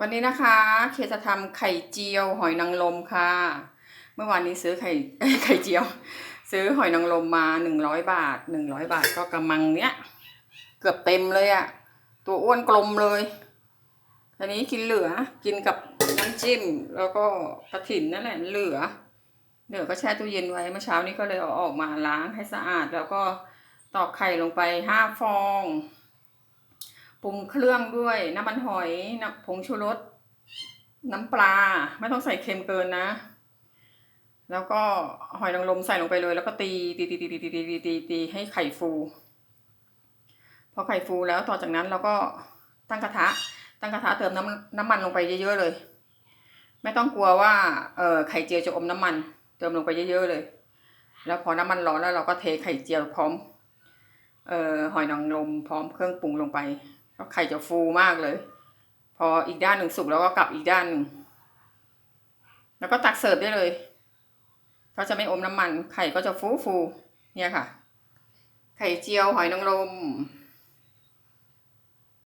วันนี้นะคะ เคจะทำไข่เจียวหอยนางรมค่ะ เมื่อวานนี้ซื้อไข่ไข่เจียว ซื้อหอยนางรมมาหนึ่งร้อยบาทหนึ่งร้อยบาทก็กำมังเนี้ย เกือบเต็มเลยอะตัวอ้วนกลมเลยทีนี้กินเหลือกินกับน้ำจิ้ม แล้วก็กระถิ่นนั่นแหละเหลือเหลือก็แช่ตู้เย็นไว้เมื่อเช้านี้ก็เลยเอาออกมาล้างให้สะอาด แล้วก็ตอกไข่ลงไปห้าฟอง ปรุงเครื่องด้วยน้ำมันหอยน้ำผงชูรส น้ำปลา ไม่ต้องใส่เค็มเกินนะ แล้วก็หอยนางรมใส่ลงไปเลย แล้วก็ตีตีตีตีตีตีตีตีตีให้ไข่ฟู พอไข่ฟูแล้วต่อจากนั้นเราก็ตั้งกระทะ ตั้งกระทะเติมน้ำน้ำมันลงไปเยอะๆเลย ไม่ต้องกลัวว่าเออไข่เจียวจะอมน้ำมัน เติมลงไปเยอะๆเลย แล้วพอน้ำมันร้อนแล้วเราก็เทไข่เจียวพร้อมเอ่อหอยนางรมพร้อมเครื่องปรุงลงไป ก็ไข่จะฟูมากเลย พออีกด้านหนึ่งสุกแล้วก็กลับอีกด้านหนึ่ง แล้วก็ตักเสิร์ฟได้เลยก็จะไม่อมน้ำมัน ไข่ก็จะฟูฟูๆเนี่ยค่ะ ไข่เจียวหอยนางรม